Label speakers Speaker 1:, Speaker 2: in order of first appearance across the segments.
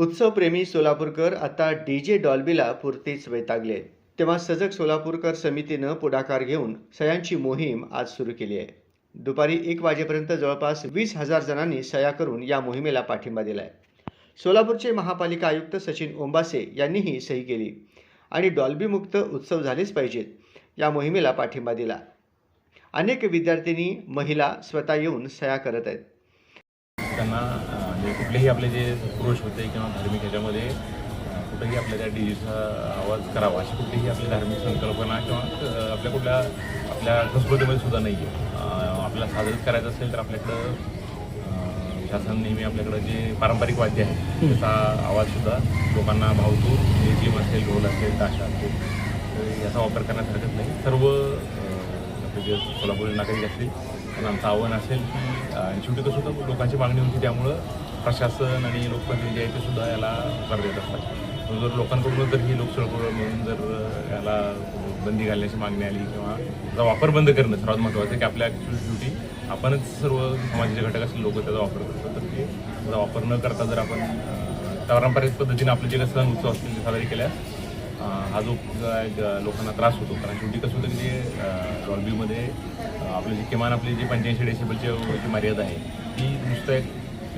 Speaker 1: उत्सवप्रेमी सोलापूरकर आता D J डॉल्बीला पुरतीच वैतागले तेव्हा सजग सोलापूरकर समितीनं पुढाकार घेऊन सयांची मोहीम आज सुरू केली आहे. दुपारी एक वाजेपर्यंत जवळपास वीस हजार जणांनी सह्या करून या मोहिमेला पाठिंबा दिला आहे सोलापूरचे महापालिका आयुक्त सचिन ओंबासे यांनीही सही केली आणि डॉल्बीमुक्त उत्सव झालेच पाहिजेत या मोहिमेला पाठिंबा दिला. अनेक विद्यार्थिनी महिला स्वतः येऊन सह्या करत आहेत.
Speaker 2: त्यांना म्हणजे कुठलेही आपले जे पुरुष होते किंवा धार्मिक ह्याच्यामध्ये कुठेही आपल्या त्या डीजेचा आवाज करावा अशी कुठलीही आपली धार्मिक संकल्पना किंवा आपल्या कुठल्या आपल्या संस्कृतीमध्ये सुद्धा नाही आहे आपल्याला साजरं करायचं असेल तर आपल्याकडं शासन नेहमी आपल्याकडं जे पारंपरिक वाद्य आहे त्याचा आवाजसुद्धा लोकांना भावतो लेझिम असेल ढोल असेल ताशा असेल तर याचा वापर करण्यात हरकत नाही. सर्व आपले जे सोलापूर नागरिक असतील पण आमचं आव्हान असेल. की शेवटी कसं होतं लोकांची मागणी होती त्यामुळं प्रशासन आणि लोकप्रतिनिधी आहे ते सुद्धा याला भर देत असतात. जर लोकांकडून जर ही लोकसळपूर म्हणून जर याला बंदी घालण्याची मागणी आली किंवा त्याचा वापर बंद करणं सर्वात महत्त्वाचं आहे की आपल्या शेवटी आपणच सर्व समाजाचे घटक असतील लोक त्याचा वापर करतात तर ते त्याचा वापर न करता जर आपण पारंपरिक पद्धतीने आपले जे काही सण उत्सव असतील ते साजरे केल्यास हा जो लोकांना त्रास होतो. कारण शेवटी कसं होतं की जे डॉल्बीमध्ये आपली जी किमान आपली जी पंच्याऐंशी डेसिबलची जी मर्यादा आहे ती नुसतं एक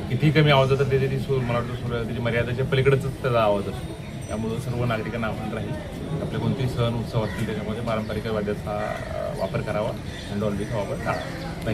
Speaker 2: कितीही कमी आवाज तर त्याची ती सूर मला वाटतं सूर त्याची मर्यादाच्या पलीकडंच त्याचा आवाज असतो. त्यामुळं सर्व नागरिकांना आपण राहील आपले कोणतेही सण उत्सव असतील त्याच्यामध्ये पारंपरिक वाद्याचा वापर करावा आणि डॉल्बीचा वापर टाळावा.